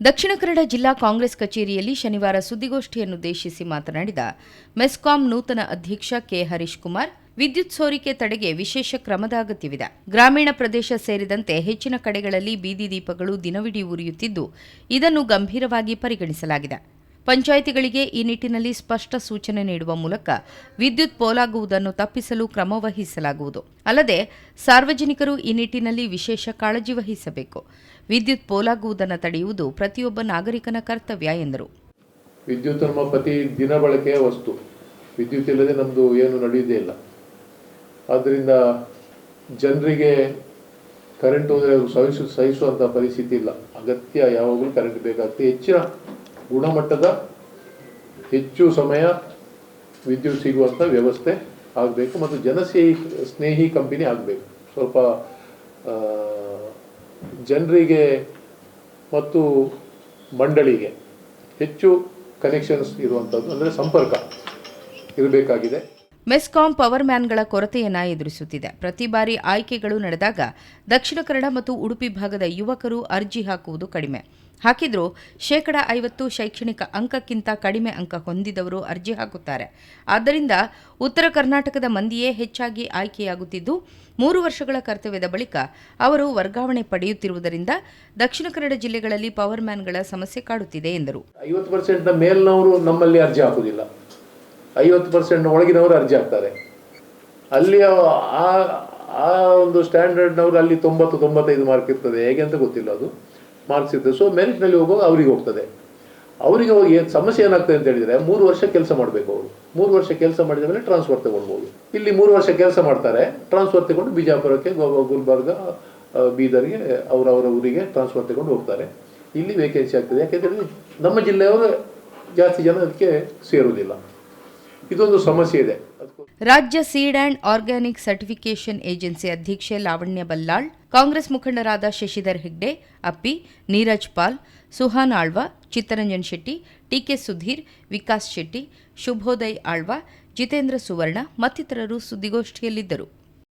ದಕ್ಷಿಣ ಕನ್ನಡ ಜಿಲ್ಲಾ ಕಾಂಗ್ರೆಸ್ ಕಚೇರಿಯಲ್ಲಿ ಶನಿವಾರ ಸುದ್ದಿಗೋಷ್ಠಿಯನ್ನುದ್ದೇಶಿಸಿ ಮಾತನಾಡಿದ ಮೆಸ್ಕಾಂ ನೂತನ ಅಧ್ಯಕ್ಷ ಕೆ ಹರೀಶ್ ಕುಮಾರ್, ವಿದ್ಯುತ್ ಸೋರಿಕೆ ತಡೆಗೆ ವಿಶೇಷ ಕ್ರಮದ ಅಗತ್ಯವಿದೆ. ಗ್ರಾಮೀಣ ಪ್ರದೇಶ ಸೇರಿದಂತೆ ಹೆಚ್ಚಿನ ಕಡೆಗಳಲ್ಲಿ ಬೀದಿ ದೀಪಗಳು ದಿನವಿಡೀ ಉರಿಯುತ್ತಿದ್ದು, ಇದನ್ನು ಗಂಭೀರವಾಗಿ ಪರಿಗಣಿಸಲಾಗಿದೆ. ಪಂಚಾಯಿತಿಗಳಿಗೆ ಈ ನಿಟ್ಟಿನಲ್ಲಿ ಸ್ಪಷ್ಟ ಸೂಚನೆ ನೀಡುವ ಮೂಲಕ ವಿದ್ಯುತ್ ಪೋಲಾಗುವುದನ್ನು ತಪ್ಪಿಸಲು ಕ್ರಮ ವಹಿಸಲಾಗುವುದು. ಅಲ್ಲದೆ, ಸಾರ್ವಜನಿಕರು ಈ ನಿಟ್ಟಿನಲ್ಲಿ ವಿಶೇಷ ಕಾಳಜಿ ವಹಿಸಬೇಕು. ವಿದ್ಯುತ್ ಪೋಲಾಗುವುದನ್ನು ತಡೆಯುವುದು ಪ್ರತಿಯೊಬ್ಬ ನಾಗರಿಕನ ಕರ್ತವ್ಯ, ಎಂದರು. ವಿದ್ಯುತ್ ನಮ್ಮ ಪ್ರತಿ ದಿನ ಬಳಕೆಯ ವಸ್ತು. ವಿದ್ಯುತ್ ಇಲ್ಲದೆ ನಮ್ಮದು ಏನು ನಡೆಯುವುದೇ ಇಲ್ಲ. ಆದ್ದರಿಂದ ಜನರಿಗೆ ಕರೆಂಟ್ ಹೋದರೆ ಸಹಿಸು ಸಹಿಸುವಂಥ ಪರಿಸ್ಥಿತಿ ಇಲ್ಲ. ಅಗತ್ಯ ಯಾವಾಗಲೂ ಕರೆಂಟ್ ಬೇಕಾಗ್ತದೆ ಹೆಚ್ಚಿನ ಗುಣಮಟ್ಟದ ಹೆಚ್ಚು ಸಮಯ ವಿದ್ಯುತ್ ಸಿಗುವಂಥ ವ್ಯವಸ್ಥೆ ಆಗಬೇಕು ಮತ್ತು ಜನಸ್ನೇಹಿ, ಸ್ನೇಹಿ ಕಂಪನಿ ಆಗಬೇಕು. ಸ್ವಲ್ಪ ಜನರಿಗೆ ಮತ್ತು ಮಂಡಳಿಗೆ ಹೆಚ್ಚು ಕನೆಕ್ಷನ್ಸ್ ಇರುವಂಥದ್ದು ಅಂದರೆ ಸಂಪರ್ಕ ಇರಬೇಕಾಗಿದೆ. ಮೆಸ್ಕಾಂ ಪವರ್ ಮ್ಯಾನ್ಗಳ ಕೊರತೆಯನ್ನ ಎದುರಿಸುತ್ತಿದೆ. ಪ್ರತಿ ಬಾರಿ ಆಯ್ಕೆಗಳು ನಡೆದಾಗ ದಕ್ಷಿಣ ಕನ್ನಡ ಮತ್ತು ಉಡುಪಿ ಭಾಗದ ಯುವಕರು ಅರ್ಜಿ ಹಾಕುವುದು ಕಡಿಮೆ. ಹಾಕಿದ್ರೂ. ಶೇಕಡ ಐವತ್ತು ಶೈಕ್ಷಣಿಕ ಅಂಕಕ್ಕಿಂತ ಕಡಿಮೆ ಅಂಕ ಹೊಂದಿದವರು ಅರ್ಜಿ ಹಾಕುತ್ತಾರೆ. ಆದ್ದರಿಂದ ಉತ್ತರ ಕರ್ನಾಟಕದ ಮಂದಿಯೇ ಹೆಚ್ಚಾಗಿ ಆಯ್ಕೆಯಾಗುತ್ತಿದ್ದು, ಮೂರು ವರ್ಷಗಳ ಕರ್ತವ್ಯದ ಬಳಿಕ ಅವರು ವರ್ಗಾವಣೆ ಪಡೆಯುತ್ತಿರುವುದರಿಂದ ದಕ್ಷಿಣ ಕನ್ನಡ ಜಿಲ್ಲೆಗಳಲ್ಲಿ ಪವರ್ ಮ್ಯಾನ್ಗಳ ಸಮಸ್ಯೆ ಕಾಡುತ್ತಿದೆ ಎಂದರು. ಐವತ್ತು ಪರ್ಸೆಂಟ್ನ ಮೇಲ್ನವರು ನಮ್ಮಲ್ಲಿ ಅರ್ಜಿ ಹಾಕುವುದಿಲ್ಲ. ಐವತ್ತು ಪರ್ಸೆಂಟ್ ಒಳಗಿನವರು ಅರ್ಜಿ ಹಾಕ್ತಾರೆ. ಅಲ್ಲಿ ಆ ಒಂದು ಸ್ಟ್ಯಾಂಡರ್ಡ್ನವರು ಅಲ್ಲಿ ತೊಂಬತ್ತು ತೊಂಬತ್ತೈದು ಮಾರ್ಕ್ ಇರ್ತದೆ. ಹೇಗೆ ಅಂತ ಗೊತ್ತಿಲ್ಲ ಅದು. ಮಾರ್ಕ್ಸ್ ಇರ್ತದೆ ಸೊ ಮೆರಿಟ್ನಲ್ಲಿ ಹೋಗುವಾಗ ಅವ್ರಿಗೆ ಹೋಗ್ತದೆ. ಅವರಿಗೆ ಹೋಗಿ ಸಮಸ್ಯೆ ಏನಾಗ್ತದೆ ಅಂತ ಹೇಳಿದರೆ, ಮೂರು ವರ್ಷ ಕೆಲಸ ಮಾಡಬೇಕು ಅವರು. ಮೂರು ವರ್ಷ ಕೆಲಸ ಮಾಡಿದ ಮೇಲೆ ಟ್ರಾನ್ಸ್ಫರ್ ತಗೊಳ್ಬೋದು. ಇಲ್ಲಿ ಮೂರು ವರ್ಷ ಕೆಲಸ ಮಾಡ್ತಾರೆ ಟ್ರಾನ್ಸ್ಫರ್ ತಗೊಂಡು ಬಿಜಾಪುರಕ್ಕೆ ಗುಲ್ಬರ್ಗ ಬೀದರ್ಗೆ ಅವರವರ ಊರಿಗೆ ಟ್ರಾನ್ಸ್ಫರ್ ತಗೊಂಡು ಹೋಗ್ತಾರೆ. ಇಲ್ಲಿ ವೇಕೆನ್ಸಿ ಆಗ್ತದೆ. ಯಾಕೆಂದರೆ ನಮ್ಮ ಜಿಲ್ಲೆಯವರು ಜಾಸ್ತಿ ಜನ ಅದಕ್ಕೆ ಸೇರುವುದಿಲ್ಲ. ಇದೊಂದು ಸಮಸ್ಯೆ ಇದೆ. ರಾಜ್ಯ seed and organic certification agency ಅಧ್ಯಕ್ಷೆ ಲಾವಣ್ಯ ಬಲ್ಲಾಳ್, ಕಾಂಗ್ರೆಸ್ ಮುಖಂಡರಾದ ಶಶಿಧರ್ ಹೆಗ್ಡೆ, ಅಪ್ಪಿ, ನೀರಜ್ ಪಾಲ್, ಸುಹಾನ್ ಆಳ್ವ, ಚಿತ್ತರಂಜನ್ ಶೆಟ್ಟಿ ಟಿಕೆ ಸುಧೀರ್, ವಿಕಾಸ್ ಶೆಟ್ಟಿ, ಶುಭೋದಯ್ ಆಳ್ವ, ಜಿತೇಂದ್ರ ಸುವರ್ಣ ಮತ್ತಿತರರು ಸುದ್ದಿಗೋಷ್ಠಿಯಲ್ಲಿದ್ದರು.